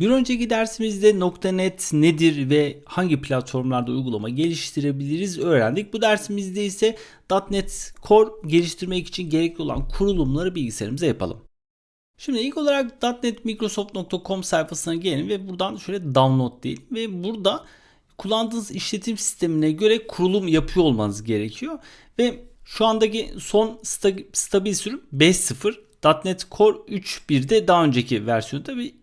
Bir önceki dersimizde .NET nedir ve hangi platformlarda uygulama geliştirebiliriz öğrendik. Bu dersimizde ise .NET Core geliştirmek için gerekli olan kurulumları bilgisayarımıza yapalım. Şimdi ilk olarak .NET sayfasına gelin ve buradan şöyle download değil ve burada kullandığınız işletim sistemine göre kurulum yapıyor olmanız gerekiyor ve şu andaki son sta- stabil sürüm 5.0 .NET Core 3.1'de daha önceki versiyonu tabi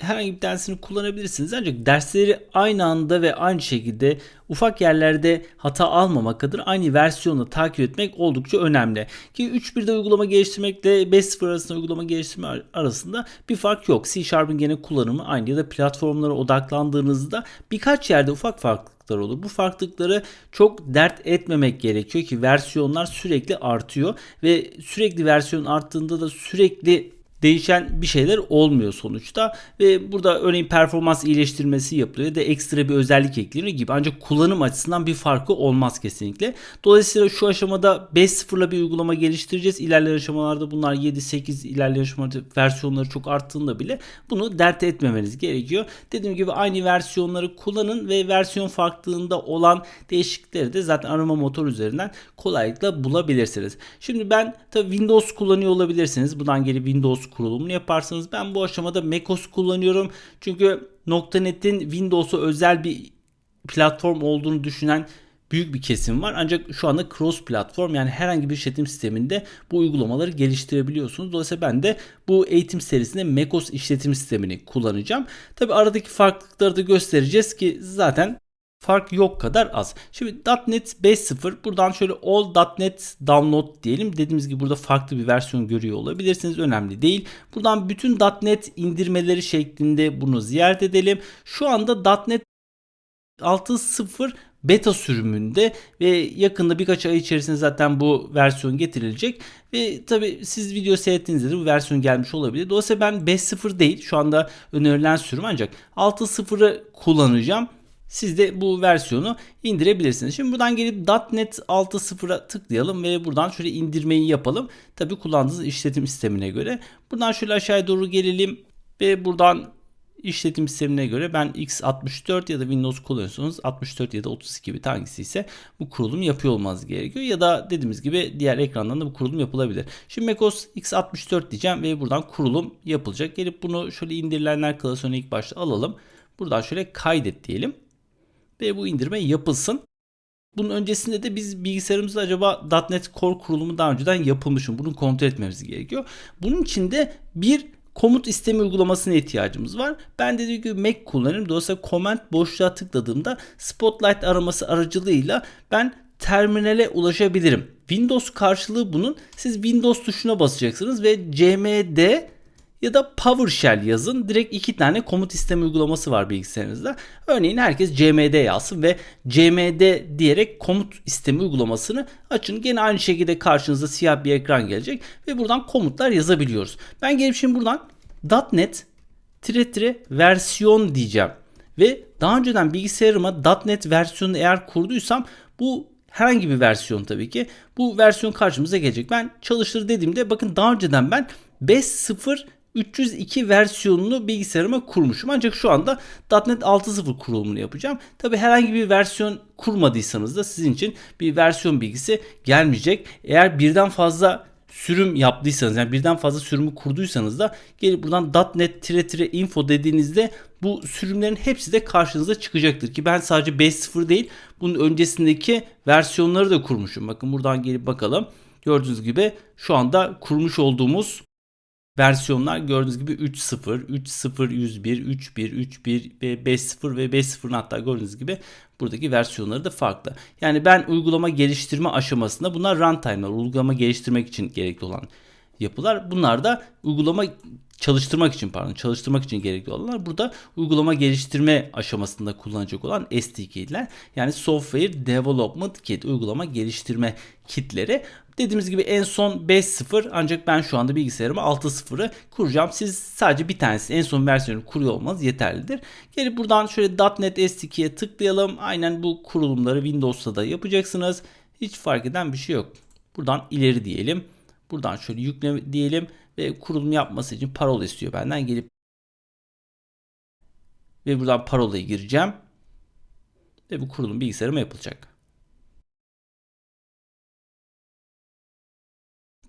herhangi bir tanesini kullanabilirsiniz. Ancak dersleri aynı anda ve aynı şekilde ufak yerlerde hata almamak adına aynı versiyonu takip etmek oldukça önemli. Ki 3.1'de uygulama geliştirmekle 5.0 arasında uygulama geliştirme arasında bir fark yok. C Sharp'ın gene kullanımı aynı ya da platformlara odaklandığınızda birkaç yerde ufak farklılıklar olur. Bu farklılıkları çok dert etmemek gerekiyor ki versiyonlar sürekli artıyor ve sürekli versiyon arttığında da sürekli değişen bir şeyler olmuyor sonuçta ve burada örneğin performans iyileştirmesi yapılıyor ya da ekstra bir özellik ekleniyor gibi ancak kullanım açısından bir farkı olmaz kesinlikle. Dolayısıyla şu aşamada 5.0'la bir uygulama geliştireceğiz. İlerleyen aşamalarda bunlar 7-8 ilerleyen aşamalarda versiyonları çok arttığında bile bunu dert etmemeniz gerekiyor. Dediğim gibi aynı versiyonları kullanın ve versiyon farklılığında olan değişiklikleri de zaten arama motor üzerinden kolaylıkla bulabilirsiniz. Şimdi ben tabi Windows kullanıyor olabilirsiniz. Buradan gelip Windows kurulumunu yaparsınız. Ben bu aşamada macOS kullanıyorum. Çünkü .NET'in Windows'a özel bir platform olduğunu düşünen büyük bir kesim var. Ancak şu anda cross platform yani herhangi bir işletim sisteminde bu uygulamaları geliştirebiliyorsunuz. Dolayısıyla ben de bu eğitim serisinde macOS işletim sistemini kullanacağım. Tabi aradaki farklılıkları da göstereceğiz ki zaten fark yok kadar az. Şimdi .NET 5.0 buradan şöyle all.NET download diyelim. Dediğimiz gibi burada farklı bir versiyon görüyor olabilirsiniz. Önemli değil. Buradan bütün .NET indirmeleri şeklinde bunu ziyaret edelim. Şu anda .NET 6.0 beta sürümünde ve yakında birkaç ay içerisinde zaten bu versiyon getirilecek. Ve tabi siz video seyrettiğinizde de bu versiyon gelmiş olabilir. Dolayısıyla ben 5.0 değil şu anda önerilen sürüm ancak 6.0'ı kullanacağım. Siz de bu versiyonu indirebilirsiniz. Şimdi buradan gelip .NET 6.0'a tıklayalım ve buradan şöyle indirmeyi yapalım. Tabi kullandığınız işletim sistemine göre. Buradan şöyle aşağıya doğru gelelim ve buradan işletim sistemine göre ben x64 ya da Windows kullanıyorsanız 64 ya da 32 bir hangisi ise bu kurulum yapıyor olmanız gerekiyor. Ya da dediğimiz gibi diğer ekrandan da bu kurulum yapılabilir. Şimdi macOS x64 diyeceğim ve buradan kurulum yapılacak. Gelip bunu şöyle indirilenler klasörüne ilk başta alalım. Buradan şöyle kaydet diyelim ve bu indirme yapılsın. Bunun öncesinde de biz bilgisayarımızda acaba .NET Core kurulumu daha önceden yapılmış mı? Bunu kontrol etmemiz gerekiyor. Bunun için de bir komut isteme uygulamasına ihtiyacımız var. Ben dediğim gibi Mac kullanırım. Dolayısıyla command boşluğa tıkladığımda Spotlight araması aracılığıyla ben terminale ulaşabilirim. Windows karşılığı bunun. Siz Windows tuşuna basacaksınız ve cmd ya da PowerShell yazın. Direkt iki tane komut isteme uygulaması var bilgisayarınızda. Örneğin herkes cmd yazsın ve cmd diyerek komut isteme uygulamasını açın. Gene aynı şekilde karşınıza siyah bir ekran gelecek ve buradan komutlar yazabiliyoruz. Ben gelip şimdi buradan .NET tire tire versiyon diyeceğim. Ve daha önceden bilgisayarıma .NET versiyonunu eğer kurduysam bu herhangi bir versiyon tabii ki. Bu versiyon karşımıza gelecek. Ben çalıştır dediğimde bakın daha önceden ben 5.0 302 versiyonunu bilgisayarıma kurmuşum. Ancak şu anda .NET 6.0 kurulumunu yapacağım. Tabi herhangi bir versiyon kurmadıysanız da sizin için bir versiyon bilgisi gelmeyecek. Eğer birden fazla sürüm yaptıysanız yani birden fazla sürümü kurduysanız da gelip buradan .NET tire tire info dediğinizde bu sürümlerin hepsi de karşınıza çıkacaktır ki ben sadece 5.0 değil bunun öncesindeki versiyonları da kurmuşum. Bakın buradan gelip bakalım. Gördüğünüz gibi şu anda kurmuş olduğumuz versiyonlar gördüğünüz gibi 3.0, 3.0, 101, 3.1, 3.1 ve 5.0 ve 5.0'ın hatta gördüğünüz gibi buradaki versiyonları da farklı. Yani ben uygulama geliştirme aşamasında bunlar runtime'lar, uygulama geliştirmek için gerekli olan yapılar. Bunlar da uygulama çalıştırmak için pardon çalıştırmak için gerekli olanlar burada uygulama geliştirme aşamasında kullanacak olan SDK'ler yani Software Development Kit uygulama geliştirme kitleri. Dediğimiz gibi en son 5.0 ancak ben şu anda bilgisayarıma 6.0'ı kuracağım. Siz sadece bir tanesi en son versiyonu kuruyor olmanız yeterlidir. Gelip buradan şöyle .NET SDK'ye tıklayalım. Aynen bu kurulumları Windows'ta da yapacaksınız. Hiç fark eden bir şey yok. Buradan ileri diyelim. Buradan şöyle yükle diyelim ve kurulum yapması için parola istiyor benden. Gelip Ve buradan parolayı gireceğim. Ve bu kurulum bilgisayarıma yapılacak.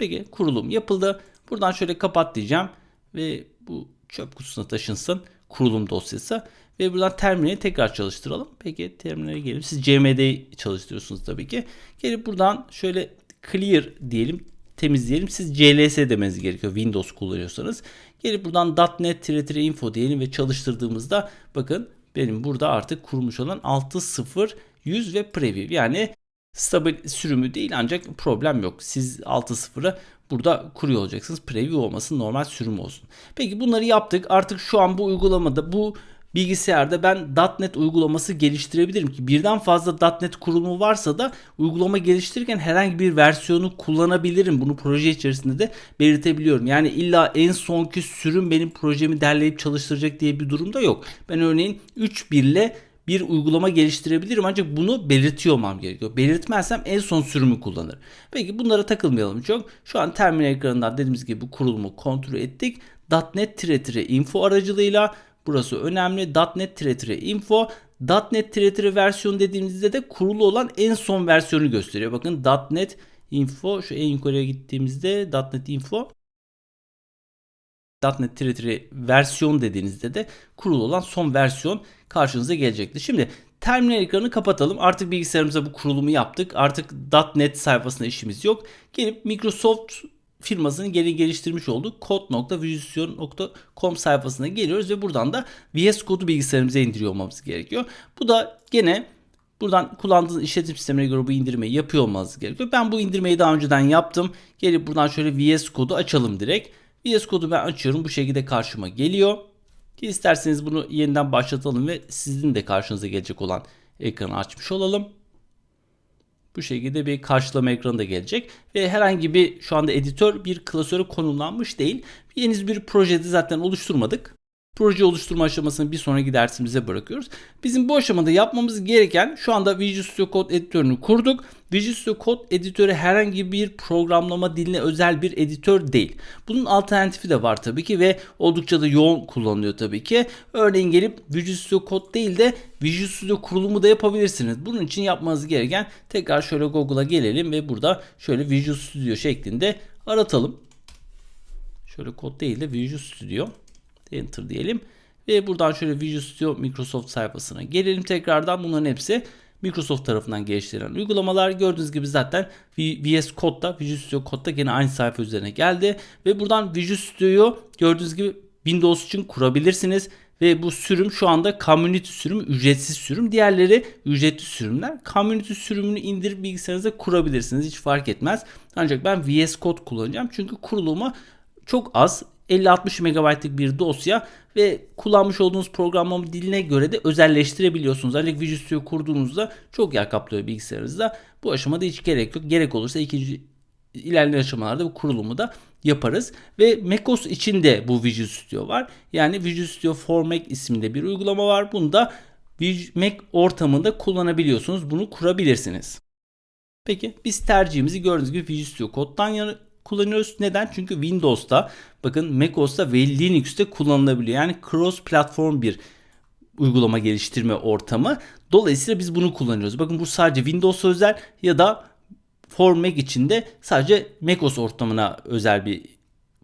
Peki kurulum yapıldı. Buradan şöyle kapat diyeceğim. Ve bu çöp kutusuna taşınsın. Kurulum dosyası. Ve buradan terminali tekrar çalıştıralım. Peki terminale gelelim. Siz CMD çalıştırıyorsunuz tabii ki. Gelip buradan şöyle clear diyelim. Temizleyelim. Siz CLS demeniz gerekiyor. Windows kullanıyorsanız. Gelip buradan .NET info diyelim ve çalıştırdığımızda bakın benim burada artık kurulmuş olan 6.0 100 ve preview. Yani stabil sürümü değil ancak problem yok. Siz 6.0'ı burada kuruyor olacaksınız. Preview olmasın normal sürüm olsun. Peki bunları yaptık. Artık şu an bu uygulamada bu bilgisayarda ben .NET uygulaması geliştirebilirim ki birden fazla .NET kurulumu varsa da uygulama geliştirirken herhangi bir versiyonu kullanabilirim. Bunu proje içerisinde de belirtebiliyorum. Yani illa en sonki sürüm benim projemi derleyip çalıştıracak diye bir durumda yok. Ben örneğin 3.1 ile bir uygulama geliştirebilirim ancak bunu belirtiyor olmam gerekiyor. Belirtmezsem en son sürümü kullanır. Peki bunlara takılmayalım çok. Şu an terminal ekranından dediğimiz gibi kurulumu kontrol ettik. .NET-info aracılığıyla burası önemli. .NET-info .NET versiyon dediğimizde de kurulu olan en son versiyonu gösteriyor. Bakın .NET info şu en yukarıya gittiğimizde .NET info .NET versiyon dediğinizde de kurulu olan son versiyon karşınıza gelecektir. Şimdi terminal ekranı kapatalım. Artık bilgisayarımıza bu kurulumu yaptık. Artık .NET sayfasında işimiz yok. Gelip Microsoft firmasının geri geliştirmiş olduğu code.visual.com sayfasına geliyoruz ve buradan da VS Code'u bilgisayarımıza indiriyor olmamız gerekiyor. Bu da gene Buradan kullandığınız işletim sistemine göre bu indirmeyi yapıyor olmanız gerekiyor. Ben bu indirmeyi daha önceden yaptım. Gelip buradan şöyle VS Code'u açalım direkt. VS Code'u ben açıyorum. Bu şekilde karşıma geliyor. İsterseniz bunu yeniden başlatalım ve sizin de karşınıza gelecek olan ekranı açmış olalım. Bu şekilde bir karşılama ekranı da gelecek ve herhangi bir şu anda editör bir klasöre konumlanmış değil. Henüz bir projede zaten oluşturmadık. Proje oluşturma aşamasını bir sonraki dersimize bırakıyoruz. Bizim bu aşamada yapmamız gereken şu anda Visual Studio Code editörünü kurduk. Visual Studio Code editörü herhangi bir programlama diline özel bir editör değil. Bunun alternatifi de var tabii ki ve oldukça da yoğun kullanılıyor tabii ki. Örneğin gelip Visual Studio Code değil de Visual Studio kurulumu da yapabilirsiniz. Bunun için yapmanız gereken tekrar şöyle Google'a gelelim ve burada şöyle Visual Studio şeklinde aratalım. Şöyle kod değil de Visual Studio. Enter diyelim. Ve buradan şöyle Visual Studio Microsoft sayfasına gelelim tekrardan. Bunların hepsi Microsoft tarafından geliştirilen uygulamalar. Gördüğünüz gibi zaten VS Code'da, Visual Studio Code'da gene aynı sayfa üzerine geldi. Ve buradan Visual Studio'yu gördüğünüz gibi Windows için kurabilirsiniz. Ve bu sürüm şu anda community sürüm, ücretsiz sürüm. Diğerleri ücretli sürümler. Community sürümünü indirip bilgisayarınıza kurabilirsiniz. Hiç fark etmez. Ancak ben VS Code kullanacağım. Çünkü kurulumu çok az. 50-60 MB'lık bir dosya ve kullanmış olduğunuz programlama diline göre de özelleştirebiliyorsunuz. Ancak Visual Studio kurduğunuzda çok yer kaplıyor bilgisayarınızda. Bu aşamada hiç gerek yok. Gerek olursa ikinci ilerleyen aşamalarda bu kurulumu da yaparız. Ve macOS için de bu Visual Studio var. Yani Visual Studio for Mac isminde bir uygulama var. Bunu da Mac ortamında kullanabiliyorsunuz. Bunu kurabilirsiniz. Peki biz tercihimizi gördüğünüz gibi Visual Studio Code'dan kullanıyoruz. Neden? Çünkü Windows'ta bakın macOS'ta ve Linux'te kullanılabiliyor. Yani cross platform bir uygulama geliştirme ortamı. Dolayısıyla biz bunu kullanıyoruz. Bakın bu sadece Windows özel ya da for Mac için de sadece macOS ortamına özel bir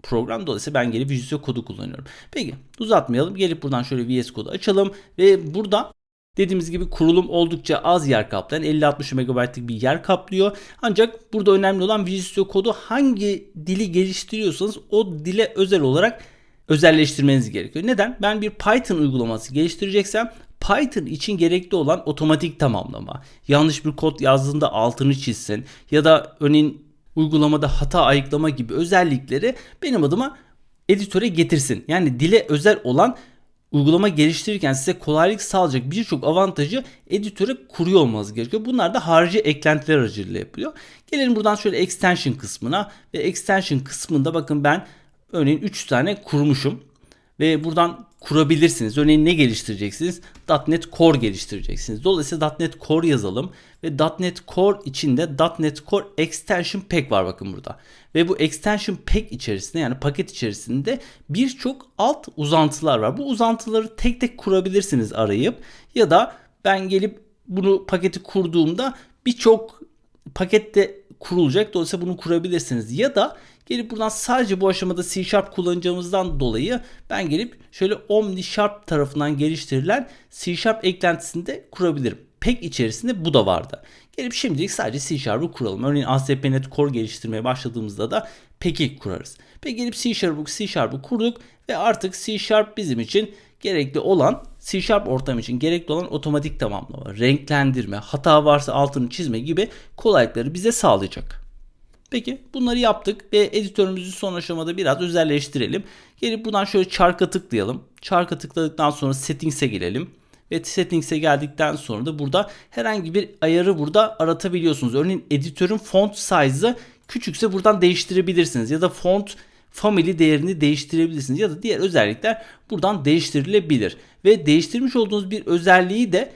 program. Dolayısıyla ben gelip Visual Code'u kullanıyorum. Peki uzatmayalım. Gelip buradan şöyle VS Code'u açalım ve burada Dediğimiz gibi kurulum oldukça az yer kaplayan 50-60 MB'lik bir yer kaplıyor. Ancak burada önemli olan Visual Studio kodu hangi dili geliştiriyorsanız o dile özel olarak özelleştirmeniz gerekiyor. Neden? Ben bir Python uygulaması geliştireceksem Python için gerekli olan otomatik tamamlama, yanlış bir kod yazdığında altını çizsin ya da örneğin uygulamada hata ayıklama gibi özellikleri benim adıma editöre getirsin. Yani dile özel olan uygulama geliştirirken size kolaylık sağlayacak birçok avantajı editöre kuruyor olmanız gerekiyor. Bunlar da harici eklentiler aracılığıyla yapılıyor. Gelelim buradan şöyle extension kısmına ve extension kısmında bakın ben örneğin 3 tane kurmuşum ve buradan kurabilirsiniz. Örneğin ne geliştireceksiniz? .NET Core geliştireceksiniz. Dolayısıyla .NET Core yazalım ve .NET Core içinde .NET Core Extension Pack var bakın burada. Ve bu Extension Pack içerisinde yani paket içerisinde birçok alt uzantılar var. Bu uzantıları tek tek kurabilirsiniz arayıp ya da ben gelip bunu paketi kurduğumda birçok pakette kurulacak. Dolayısıyla bunu kurabilirsiniz. Ya da gelip buradan sadece bu aşamada C Sharp kullanacağımızdan dolayı ben gelip şöyle Omni Sharp tarafından geliştirilen C Sharp eklentisini de kurabilirim. Pek içerisinde bu da vardı. Gelip şimdilik sadece C Sharp'ı kuralım. Örneğin ASP.NET Core geliştirmeye başladığımızda da Peki kurarız. Peki gelip C Sharp'ı C Sharp'ı kurduk ve artık C Sharp bizim için gerekli olan C Sharp ortam için gerekli olan otomatik tamamlama, renklendirme, hata varsa altını çizme gibi kolaylıkları bize sağlayacak. Peki bunları yaptık ve editörümüzü son aşamada biraz özelleştirelim. Gelip buradan şöyle çarka tıklayalım. Çarka tıkladıktan sonra settings'e gelelim. Ve settings'e geldikten sonra da burada herhangi bir ayarı burada aratabiliyorsunuz. Örneğin editörün font size'ı küçükse buradan değiştirebilirsiniz. Ya da font family değerini değiştirebilirsiniz. Ya da diğer özellikler buradan değiştirilebilir. Ve değiştirmiş olduğunuz bir özelliği de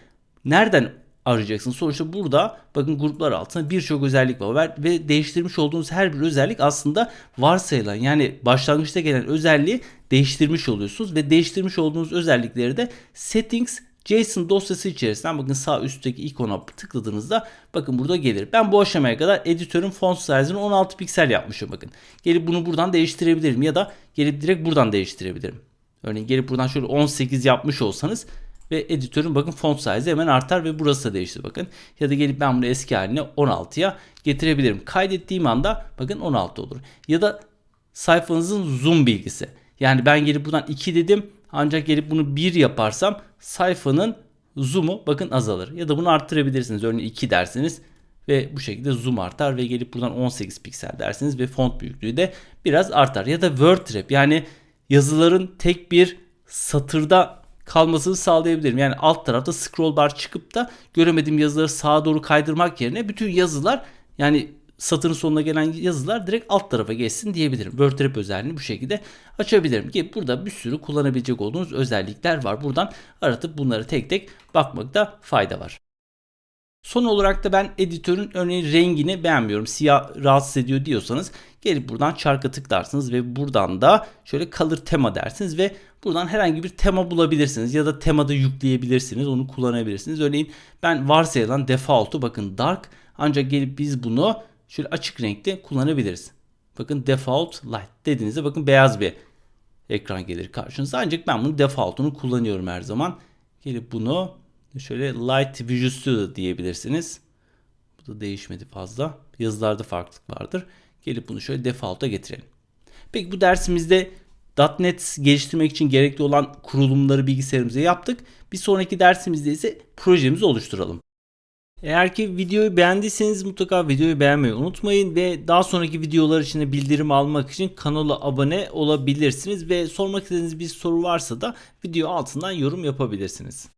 nereden arayacaksınız? Sonuçta burada bakın gruplar altında birçok özellik var ve değiştirmiş olduğunuz her bir özellik aslında varsayılan yani başlangıçta gelen özelliği değiştirmiş oluyorsunuz ve değiştirmiş olduğunuz özellikleri de settings JSON dosyası içerisinden bakın sağ üstteki ikona tıkladığınızda bakın burada gelir. Ben bu aşamaya kadar editörün font size'ını 16 piksel yapmışım bakın. Gelip bunu buradan değiştirebilirim ya da gelip direkt buradan değiştirebilirim. Örneğin gelip buradan şöyle 18 yapmış olsanız ve editörün bakın font size hemen artar ve burası da değişti bakın. Ya da gelip ben bunu eski haline 16'ya getirebilirim. Kaydettiğim anda bakın 16 olur. Ya da sayfanızın zoom bilgisi. Yani ben gelip buradan 2 dedim ancak gelip bunu 1 yaparsam sayfanın zoom'u bakın azalır. Ya da bunu arttırabilirsiniz. Örneğin 2 dersiniz ve bu şekilde zoom artar ve gelip buradan 18 piksel dersiniz ve font büyüklüğü de biraz artar. Ya da word trap yani yazıların tek bir satırda kalmasını sağlayabilirim. Yani alt tarafta scroll bar çıkıp da göremediğim yazıları sağa doğru kaydırmak yerine bütün yazılar yani satırın sonuna gelen yazılar direkt alt tarafa geçsin diyebilirim. WordTrap özelliğini bu şekilde açabilirim ki burada bir sürü kullanabilecek olduğunuz özellikler var. Buradan aratıp bunları tek tek bakmakta fayda var. Son olarak da ben editörün örneğin rengini beğenmiyorum. Siyah rahatsız ediyor diyorsanız gelip buradan çarka tıklarsınız ve buradan da şöyle color tema dersiniz ve buradan herhangi bir tema bulabilirsiniz ya da temada yükleyebilirsiniz. Onu kullanabilirsiniz. Örneğin ben varsayılan default'u bakın dark ancak gelip biz bunu şöyle açık renkte kullanabiliriz. Bakın default light dediğinizde bakın beyaz bir ekran gelir karşınıza. Ancak ben bunu default'unu kullanıyorum her zaman. Gelip bunu şöyle light Visual Studio diyebilirsiniz. Bu da değişmedi fazla. Yazılarda farklılık vardır. Gelip bunu şöyle default'a getirelim. Peki bu dersimizde .NET geliştirmek için gerekli olan kurulumları bilgisayarımıza yaptık. Bir sonraki dersimizde ise projemizi oluşturalım. Eğer ki videoyu beğendiyseniz mutlaka videoyu beğenmeyi unutmayın ve daha sonraki videolar için de bildirim almak için kanala abone olabilirsiniz ve sormak istediğiniz bir soru varsa da video altından yorum yapabilirsiniz.